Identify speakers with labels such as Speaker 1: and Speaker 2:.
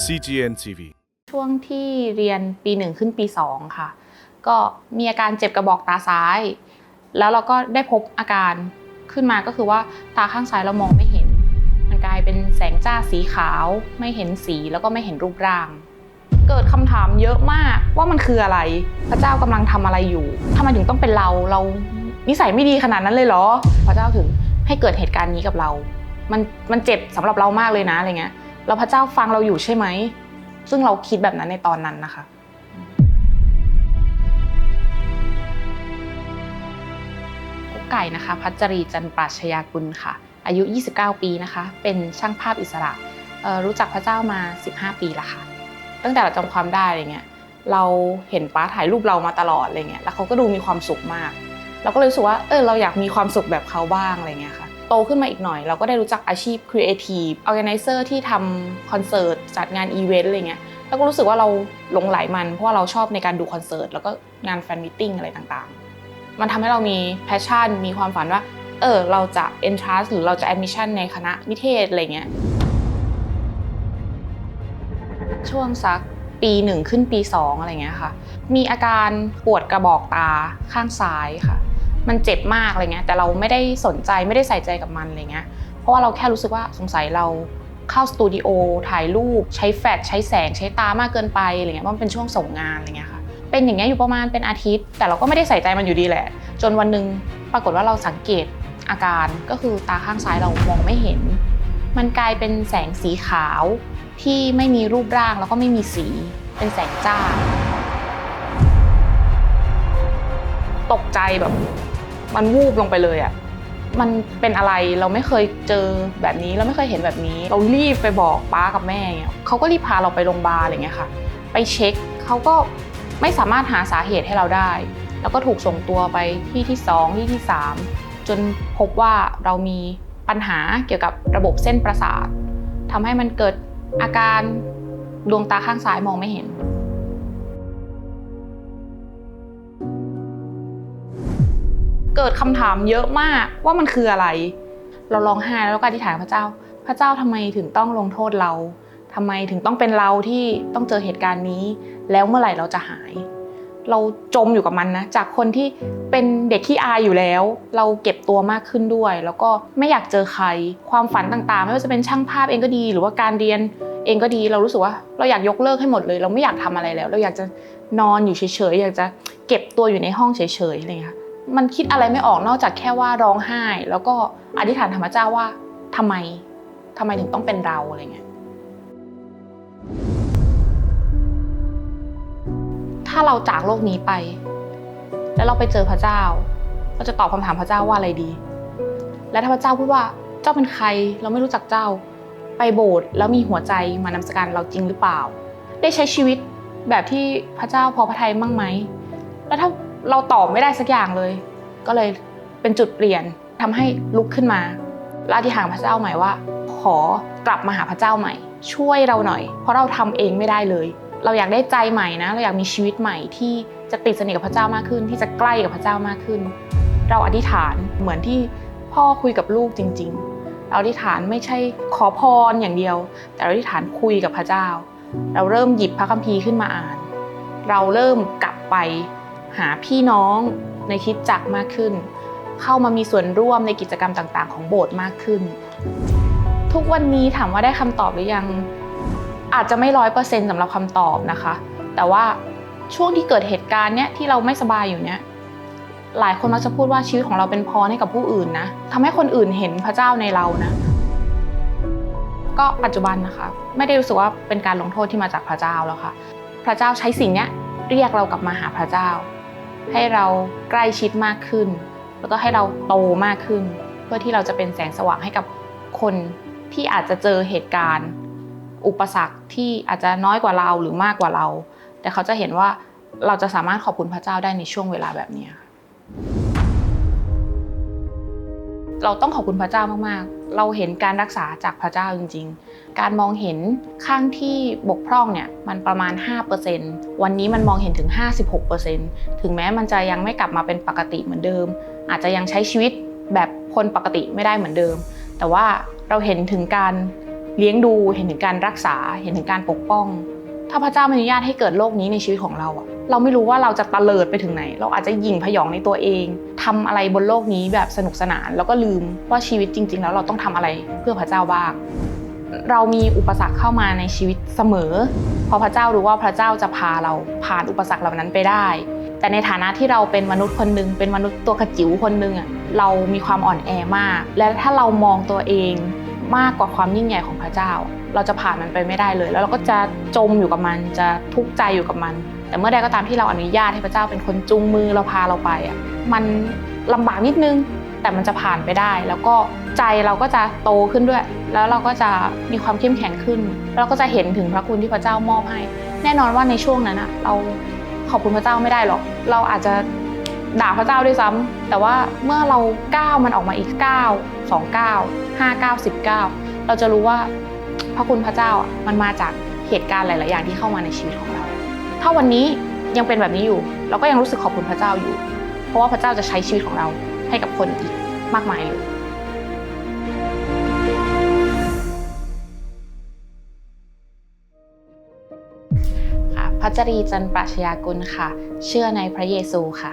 Speaker 1: CGN TV
Speaker 2: ช่วงที่เรียนปีหนึ่งขึ้นปีสองค่ะ ก็มีอาการเจ็บกระบอกตาซ้าย แล้วเราก็ได้พบอาการขึ้นมาก็คือว่าตาข้างซ้ายเรามองไม่เห็น มันกลายเป็นแสงจ้าสีขาวไม่เห็นสีแล้วก็ไม่เห็นรูปร่าง เกิดคำถามเยอะมากว่ามันคืออะไร พระเจ้ากำลังทำอะไรอยู่ทำไมถึงต้องเป็นเราเรานิสัยไม่ดีขนาดนั้นเลยเหรอ พระเจ้าถึงให้เกิดเหตุการณ์นี้กับเรา มันมันเจ็บสำหรับเรามากเลยนะอะไรเงี้ย แล้วพระเจ้าฟังเราอยู่ใช่ไหม ซึ่งเราคิดแบบนั้นในตอนนั้นนะคะ ไก่นะคะ พัชรีจันปราชญากุลค่ะ อายุ 29 ปีนะคะ เป็นช่างภาพอิสระรู้จักพระเจ้ามา 15 ปีแล้วค่ะ ตั้งแต่เราจำความได้อะไรเงี้ย เราเห็นป้าถ่ายรูปเรามาตลอดอะไรเงี้ย แล้วเขาก็ดูมีความสุขมาก เราก็เลยรู้สึกว่า เออ เราอยากมีความสุขแบบเขาบ้างอะไรเงี้ยค่ะ โตขึ้นมาอีกหน่อย เราก็ได้รู้จักอาชีพ Creative Organizer ที่ทำคอนเสิร์ตจัดงานอีเวนต์อะไรเงี้ยแล้วก็รู้สึกว่าเราหลงไหลมัน เพราะว่าเราชอบในการดูคอนเสิร์ตแล้วก็งานแฟนมิทติ้งอะไรต่างๆ มันทำให้เรามีแพชชั่น มีความฝันว่า เออ เราจะ entrance หรือเราจะ admission ในคณะนิเทศอะไรเงี้ย ช่วงสักปีหนึ่งขึ้นปีสองอะไรเงี้ยค่ะ มีอาการปวดกระบอกตาข้างซ้ายค่ะ มันเจ็บมากอะไรเงี้ยแต่เราไม่ได้สนใจไม่ได้ใส่ใจกับมันอะไรเงี้ยเพราะว่าเราแค่รู้สึกว่าสงสัยเราเข้าสตูดิโอถ่ายรูปใช้แฟลชใช้แสงใช้ตามากเกินไปอะไรเงี้ยเพราะมันเป็นช่วงส่งงานอะไรเงี้ยค่ะเป็นอย่างเงี้ยอยู่ประมาณเป็นอาทิตย์ แต่เราก็ไม่ได้ใส่ใจมันอยู่ดีแหละ จนวันหนึ่งปรากฏว่าเราสังเกตอาการก็คือตาข้างซ้ายเรามองไม่เห็น มันกลายเป็นแสงสีขาวที่ไม่มีรูปร่างแล้วก็ไม่มีสีเป็นแสงจ้า ตกใจแบบ มันวูบลงไปเลยอะ่ะมันเป็นอะไรเราไม่เคยเจอแบบนี้เราไม่เคยเห็นแบบนี้ เรารีบไปบอกป้ากับแม่เงี้ยเขาก็รีบพาเราไปโรงพยาบาลอะไรเงี้ยค่ะ ไปเช็คเขาก็ไม่สามารถหาสาเหตุให้เราได้ แล้วก็ถูกส่งตัวไปที่ที่ 2 ที่ที่ 3 จนพบว่าเรามีปัญหาเกี่ยวกับระบบเส้นประสาททำให้มันเกิดอาการดวงตาข้างซ้ายมองไม่เห็น เกิดคำถามเยอะมากว่ามันคืออะไร เราร้องไห้แล้วก็อธิษฐานพระเจ้า พระเจ้าทำไมถึงต้องลงโทษเราทำไมถึงต้องเป็นเราที่ต้องเจอเหตุการณ์นี้ แล้วเมื่อไหร่เราจะหาย เราจมอยู่กับมันนะ จากคนที่เป็นเด็กที่อายอยู่แล้ว เราเก็บตัวมากขึ้นด้วย แล้วก็ไม่อยากเจอใคร ความฝันต่างๆ ไม่ว่าจะเป็นช่างภาพเองก็ดี หรือว่าการเรียนเองก็ดี เรารู้สึกว่าเราอยากยกเลิกให้หมดเลย เราไม่อยากทำอะไรแล้ว เราอยากจะนอนอยู่เฉยๆ อยากจะเก็บตัวอยู่ในห้องเฉยๆ อะไรอย่างเงี้ย มันคิดอะไรไม่ออกนอกจากแค่ว่าร้องไห้ แล้วก็อธิษฐานธรรมเจ้าว่าทำไมทำไมถึงต้องเป็นเราอะไรเงี้ยถ้าเราจากโลกนี้ไป แล้วเราไปเจอพระเจ้า เราจะตอบคำถามพระเจ้าว่าอะไรดี และถ้าพระเจ้าพูดว่าเจ้าเป็นใครเราไม่รู้จักเจ้า ไปโบสถ์แล้วมีหัวใจมานำสการเราจริงหรือเปล่า ได้ใช้ชีวิตแบบที่พระเจ้าพอพระทัยมั่งไหมแล้วถ้า เราตอบไม่ได้สักอย่างเลย ก็เลยเป็นจุดเปลี่ยนทำให้ลุกขึ้นมาละอธิษฐานพระเจ้าใหม่ว่า ขอกลับมาหาพระเจ้าใหม่ ช่วยเราหน่อย เพราะเราทำเองไม่ได้เลย เราอยากได้ใจใหม่นะ เราอยากมีชีวิตใหม่ที่จะติดสนิทกับพระเจ้ามากขึ้น ที่จะใกล้กับพระเจ้ามากขึ้น เราอธิษฐานเหมือนที่พ่อคุยกับลูกจริง ๆ เราอธิษฐานไม่ใช่ขอพรอย่างเดียว แต่เราอธิษฐานคุยกับพระเจ้า เราเริ่มหยิบพระคัมภีร์ขึ้นมาอ่าน เราเริ่มกลับไป หาพี่น้องในคิดจักมากขึ้น เข้ามามีส่วนร่วมในกิจกรรมต่างๆ ของโบสถ์มากขึ้น ทุกวันนี้ถามว่าได้คำตอบหรือยัง อาจจะไม่ร้อยเปอร์เซ็นต์สำหรับคำตอบนะคะ แต่ว่าช่วงที่เกิดเหตุการณ์เนี้ยที่เราไม่สบายอยู่เนี้ยหลายคนมักจะพูดว่าชีวิตของเราเป็นพรให้กับผู้อื่นนะทำให้คนอื่นเห็นพระเจ้าในเรานะ ก็ปัจจุบันนะคะ ไม่ได้รู้สึกว่าเป็นการลงโทษที่มาจากพระเจ้าแล้วค่ะ พระเจ้าใช้สิ่งเนี้ยเรียกเรากลับมาหาพระเจ้า ให้เราใกล้ชิดมากขึ้น แล้วก็ให้เราโตมากขึ้น เพื่อที่เราจะเป็นแสงสว่างให้กับคนที่อาจจะเจอเหตุการณ์ อุปสรรคที่อาจจะน้อยกว่าเราหรือมากกว่าเรา แต่เขาจะเห็นว่าเราจะสามารถขอบคุณพระเจ้าได้ในช่วงเวลาแบบนี้ เราต้องขอบคุณพระเจ้ามากๆ เราเห็นการรักษาจากพระเจ้าจริง ๆ การมองเห็นข้างที่บกพร่องเนี่ยมันประมาณ 5%วันนี้มันมองเห็นถึง 56%ถึงแม้มันจะยังไม่กลับมาเป็นปกติเหมือนเดิม อาจจะยังใช้ชีวิตแบบคนปกติไม่ได้เหมือนเดิม แต่ว่าเราเห็นถึงการเลี้ยงดู เห็นถึงการรักษา เห็นถึงการปกป้อง ถ้าพระเจ้าไม่อนุญาตให้เกิดโลกนี้ในชีวิตของเราอะ เราไม่รู้ว่าเราจะตะเลิดไปถึงไหน เราอาจจะหยิ่งพยองในตัวเองทำอะไรบนโลกนี้แบบสนุกสนาน แล้วก็ลืมว่าชีวิตจริง ๆ แล้วเราต้องทำอะไรเพื่อพระเจ้าบ้างเรามีอุปสรรคเข้ามาในชีวิตเสมอ เพราะพระเจ้ารู้ว่าพระเจ้าจะพาเราผ่านอุปสรรคเหล่านั้นไปได้ แต่ในฐานะที่เราเป็นมนุษย์คนหนึ่งเป็นมนุษย์ตัวกระจิ๋วคนหนึ่งอะเรามีความอ่อนแอมาก และถ้าเรามองตัวเอง มากกว่าความยิ่งใหญ่ของพระเจ้า เราจะผ่านมันไปไม่ได้เลย แล้วเราก็จะจมอยู่กับมันจะทุกข์ใจอยู่กับมัน แต่เมื่อใดก็ตามที่เราอนุญาตให้พระเจ้าเป็นคนจูงมือเราพาเราไปอะมันลำบากนิดนึงแต่มันจะผ่านไปได้ แล้วก็ใจเราก็จะโตขึ้นด้วย แล้วเราก็จะมีความเข้มแข็งขึ้นแล้วก็จะเห็นถึงพระคุณที่พระเจ้ามอบให้ แน่นอนว่าในช่วงนั้นอะเราขอบคุณพระเจ้าไม่ได้หรอก เราอาจจะด่าพระเจ้าด้วยซ้ำ แต่ว่าเมื่อเราก้าวมันออกมาอีก9 2 9 5 9 19 เราจะรู้ว่าพระคุณพระเจ้ามันมาจากเหตุการณ์หลาย ๆ อย่างที่เข้ามาในชีวิตของเรา ถ้าวันนี้ยังเป็นแบบนี้อยู่ เราก็ยังรู้สึกขอบคุณพระเจ้าอยู่ เพราะว่าพระเจ้าจะใช้ชีวิตของเราให้กับคนอีกมากมายเลยค่ะพัชรีจันปรัชญากุลค่ะ เชื่อในพระเยซูค่ะ